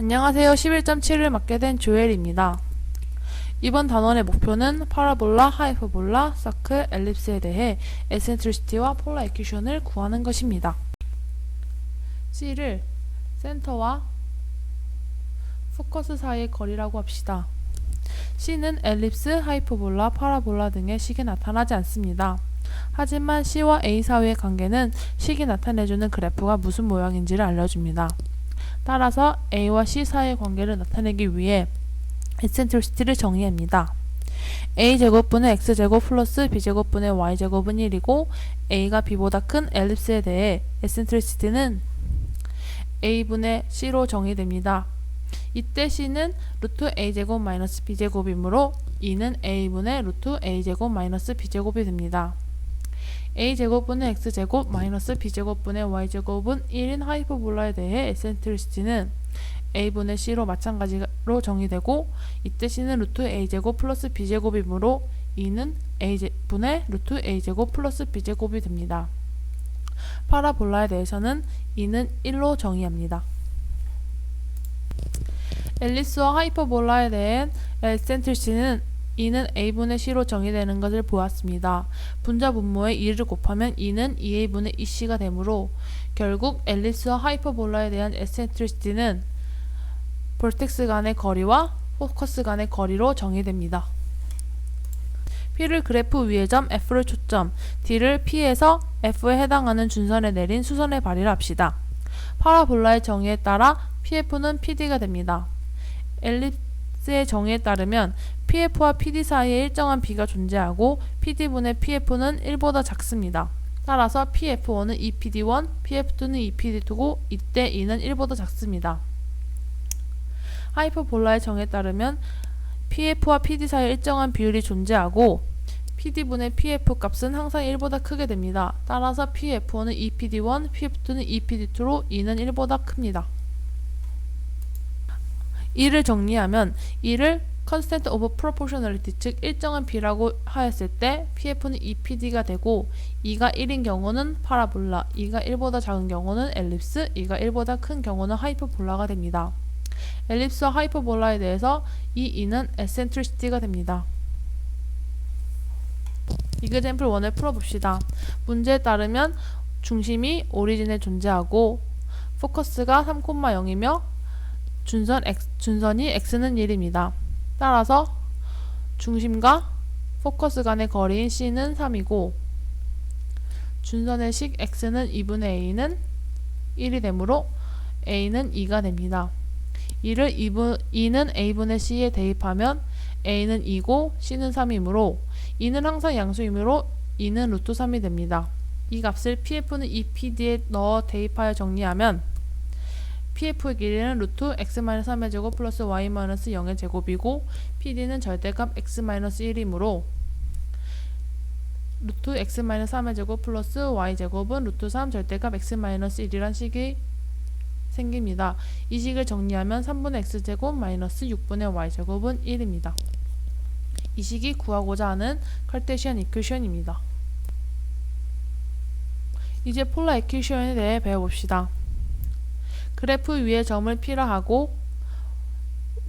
안녕하세요. 11.7을 맡게 된 조엘입니다. 이번 단원의 목표는 파라볼라, 하이퍼볼라, 서클, 엘립스에 대해 에센트리시티와 폴라 이큐션을 구하는 것입니다. C를 센터와 포커스 사이의 거리라고 합시다. C는 엘립스, 하이퍼볼라, 파라볼라 등의 식에 나타나지 않습니다. 하지만 C와 A 사이의 관계는 식이 나타내주는 그래프가 무슨 모양인지를 알려줍니다. 따라서 A와 C 사이의 관계를 나타내기 위해 에센트리시티를 정의합니다. a제곱분의 x제곱 플러스 b제곱분의 y제곱은 1이고 a가 b보다 큰 엘립스에 대해 에센트리시티는 a분의 c로 정의됩니다. 이때 c는 루트 a제곱 마이너스 b제곱이므로 2는 a분의 루트 a제곱 마이너스 b제곱이 됩니다. A제곱분의 x제곱 마이너스 b제곱분의 y제곱은 1인 하이퍼볼라에 대해 에센트리시티는 a분의 c로 마찬가지로 정의되고 이때 c는 루트 a제곱 플러스 b제곱이므로 2는 a분의 루트 a제곱 플러스 b제곱이 됩니다. 파라볼라에 대해서는 2는 1로 정의합니다. 앨리스와 하이퍼볼라에 대한 에센트리시티는 2는 a분의 c로 정의되는 것을 보았습니다. 분자 분모에 2를 곱하면 2는 2a분의 2c가 되므로 결국 앨리스와 하이퍼볼라에 대한 에센트리시티는 볼텍스 간의 거리와 포커스 간의 거리로 정의됩니다. P를 그래프 위의 점 F를 초점, D를 P에서 F에 해당하는 준선에 내린 수선의 발이라 합시다. 파라볼라의 정의에 따라 PF는 PD가 됩니다. 엘립 스의 정의에 따르면 PF와 PD 사이에 일정한 B가 존재하고 PD분의 PF는 1보다 작습니다. 따라서 PF1은 2PD1, PF2는 2PD2고 이때 2는 1보다 작습니다. 하이퍼볼라의 정에 따르면 PF와 PD 사이에 일정한 비율이 존재하고 PD분의 PF 값은 항상 1보다 크게 됩니다. 따라서 PF1은 2PD1, PF2는 2PD2로 2는 1보다 큽니다. 이를 정리하면 이를 constant of proportionality 즉 일정한 비라고 하였을 때 PF는 2PD가 되고 2가 1인 경우는 파라볼라, 2가 1보다 작은 경우는 엘립스, 2가 1보다 큰 경우는 하이퍼볼라가 됩니다. 엘립스와 하이퍼볼라에 대해서 이 2는 에센트리시티가 됩니다. 이그젠플 1을 풀어봅시다. 문제에 따르면 중심이 오리진에 존재하고 포커스가 3,0이며 준선 X, 준선이 x는 1입니다. 따라서 중심과 포커스 간의 거리인 c는 3이고 준선의 식 x는 2분의 a는 1이 되므로 a는 2가 됩니다. 이를 2분, 2는 a분의 c에 대입하면 a는 2고 c는 3이므로 2는 항상 양수이므로 2는 루트 3이 됩니다. 이 값을 pf는 2pd에 넣어 대입하여 정리하면 pf의 길이는 루트 x-3의 제곱 플러스 y-0의 제곱이고 pd는 절대값 x-1이므로 루트 x-3의 제곱 플러스 y제곱은 루트 3 절대값 x-1이란 식이 생깁니다. 이 식을 정리하면 3분의 x제곱 마이너스 6분의 y제곱은 1입니다. 이 식이 구하고자 하는 칼테시안 이큐션입니다. 이제 폴라 이큐션에 대해 배워봅시다. 그래프 위에 점을 P라 하고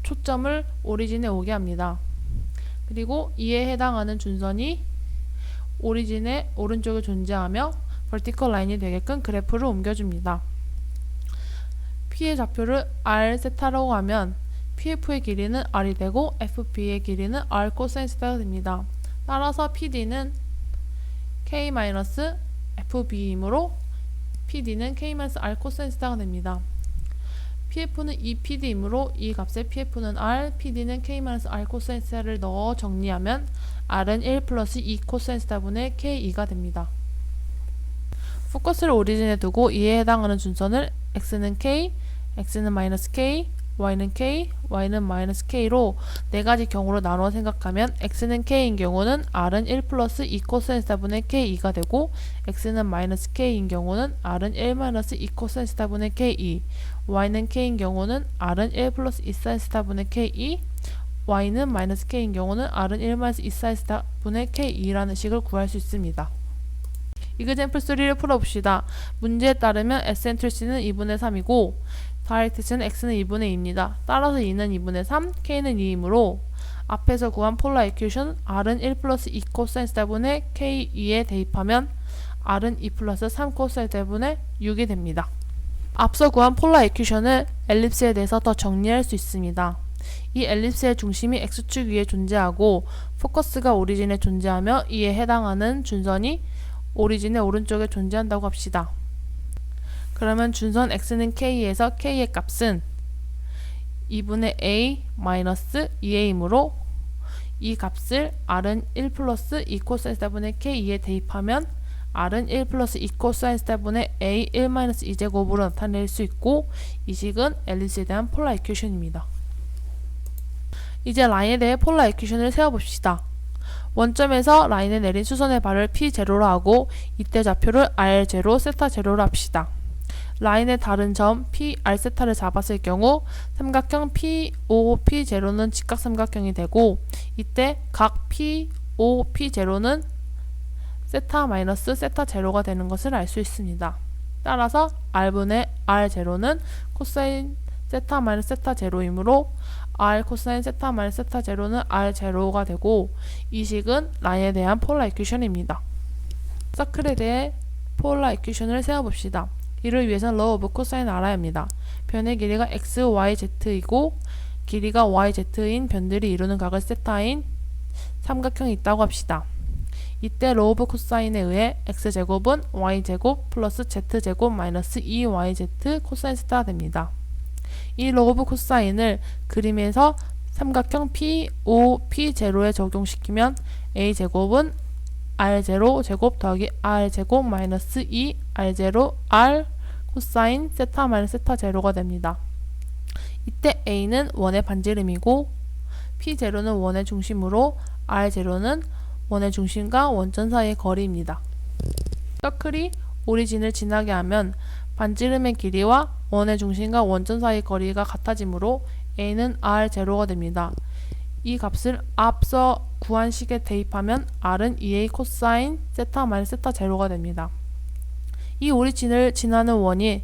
초점을 오리진에 오게 합니다. 그리고 이에 해당하는 준선이 오리진의 오른쪽에 존재하며 벌티컬 라인이 되게끔 그래프를 옮겨줍니다. P의 좌표를 R 세타라고 하면 PF의 길이는 R이 되고 FP의 길이는 R 코사인스가 됩니다. 따라서 PD는 K-FB이므로 PD는 K-R 코사인스가 됩니다. PF는 2PD이므로 이 값의 PF는 R, PD는 K-R 코사인스를 넣어 정리하면 R은 1 플러스 2 코사인스분의 K2가 됩니다. 포커스를 오리진에 두고 이에 해당하는 준선을 x는 k, x는 마이너스 k, y는 k, y는 마이너스 k로 네 가지 경우로 나누어 생각하면 x는 k인 경우는 r은 1 플러스 2 코사인 4분의 k2가 되고 x는 마이너스 k인 경우는 r은 1 마이너스 2 코사인 4분의 k2 y는 k인 경우는 r은 1 플러스 2 사인 4분의 k2 y는 마이너스 k인 경우는 r은 1 마이너스 2 사인 4분의 k2라는 식을 구할 수 있습니다. 이그젠플 3를 풀어봅시다. 문제에 따르면 에센트리시는 2분의 3이고 다이렉트는 x는 2분의 2입니다. 따라서 2는 2분의 3, k는 2이므로 앞에서 구한 폴라 이큐션 r은 1 플러스 2 코사인 세타분의 k2에 대입하면 r은 2 플러스 3 코사인 세타분의 6이 됩니다. 앞서 구한 폴라 이큐션을 엘립스에 대해서 더 정리할 수 있습니다. 이 엘립스의 중심이 x축 위에 존재하고 포커스가 오리진에 존재하며 이에 해당하는 준선이 오리진의 오른쪽에 존재한다고 합시다. 그러면 준선 x는 k에서 k의 값은 2분의 a 마이너스 2a이므로 이 값을 r은 1 플러스 2 코사인 세타분의 k2에 대입하면 r은 1 플러스 2 코사인 세타분의 a 1 마이너스 2제곱으로 나타낼 수 있고 이 식은 앨리스에 대한 폴라 이큐션입니다. 이제 라인에 대해 폴라 이큐션을 세워봅시다. 원점에서 라인에 내린 수선의 발을 P0로 하고 이때 좌표를 R0, 세타 0로 합시다. 라인의 다른 점 P, R 세타를 잡았을 경우 삼각형 P, O, P0는 직각삼각형이 되고 이때 각 P, O, P0는 세타 마이너스 세타 제로가 되는 것을 알 수 있습니다. 따라서 R분의 R0는 코사인 세타 마이너스 세타 제로이므로 R 코사인 세타 마이너스 세타 제로는 R 제로가 되고 이 식은 라인에 대한 폴라 이큐션입니다. 서클에 대해 폴라 이큐션을 세워봅시다. 이를 위해서는 러브 오브 코사인을 알아야 합니다. 변의 길이가 x, y, z이고 길이가 y, z인 변들이 이루는 각을 세타인 삼각형이 있다고 합시다. 이때 로브 코사인에 의해 x제곱은 y제곱 플러스 z제곱 마이너스 2yz 코사인 세타가 됩니다. 이 로브 코사인을 그림에서 삼각형 P, O, P0에 적용시키면 a제곱은 r0 제곱 더하기 r 제곱 마이너스 2 r0 r 코사인 세타 마이너스 세타 제로가 됩니다. 이때 a는 원의 반지름이고 p0는 원의 중심으로 r0는 원의 중심과 원점 사이의 거리입니다. 서클이 오리진을 지나게 하면 반지름의 길이와 원의 중심과 원점 사이의 거리가 같아지므로 a는 r0가 됩니다. 이 값을 앞서 구한 식에 대입하면 r은 2a 코사인 세타 마이너스 세타 제로가 됩니다. 이 오리진을 지나는 원이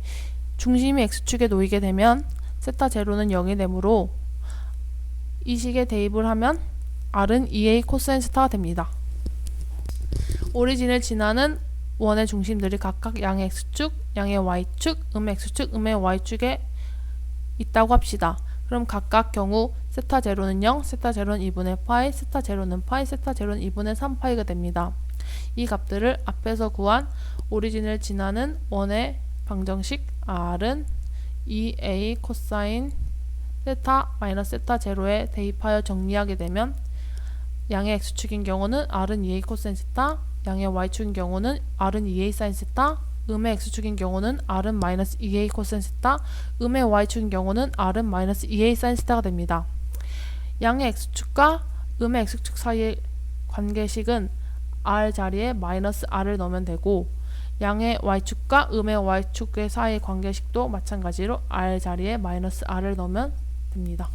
중심이 x축에 놓이게 되면 세타 제로는 0이 되므로 이 식에 대입을 하면 r은 2a 코사인 세타가 됩니다. 오리진을 지나는 원의 중심들이 각각 양의 x축, 양의 y축, 음의 x축, 음의 y축에 있다고 합시다. 그럼 각각 경우 세타 제로는 0, 세타 제로는 2분의 파이, 세타 제로는 파이, 세타 제로는 2분의 3파이가 됩니다. 이 값들을 앞에서 구한 오리진을 지나는 원의 방정식 r은 2a 코사인 세타 마이너스 세타 제로에 대입하여 정리하게 되면 양의 x축인 경우는 r은 2a 코사인 세타, 양의 y축인 경우는 r은 2a 사인 세타, 음의 x축인 경우는 r은 마이너스 2a 코사인 세타, 음의 y축인 경우는 r은 마이너스 2a 사인 세타가 됩니다. 양의 x축과 음의 x축 사이의 관계식은 r 자리에 마이너스 r을 넣으면 되고 양의 y축과 음의 y축의 사이의 관계식도 마찬가지로 r 자리에 마이너스 r을 넣으면 됩니다.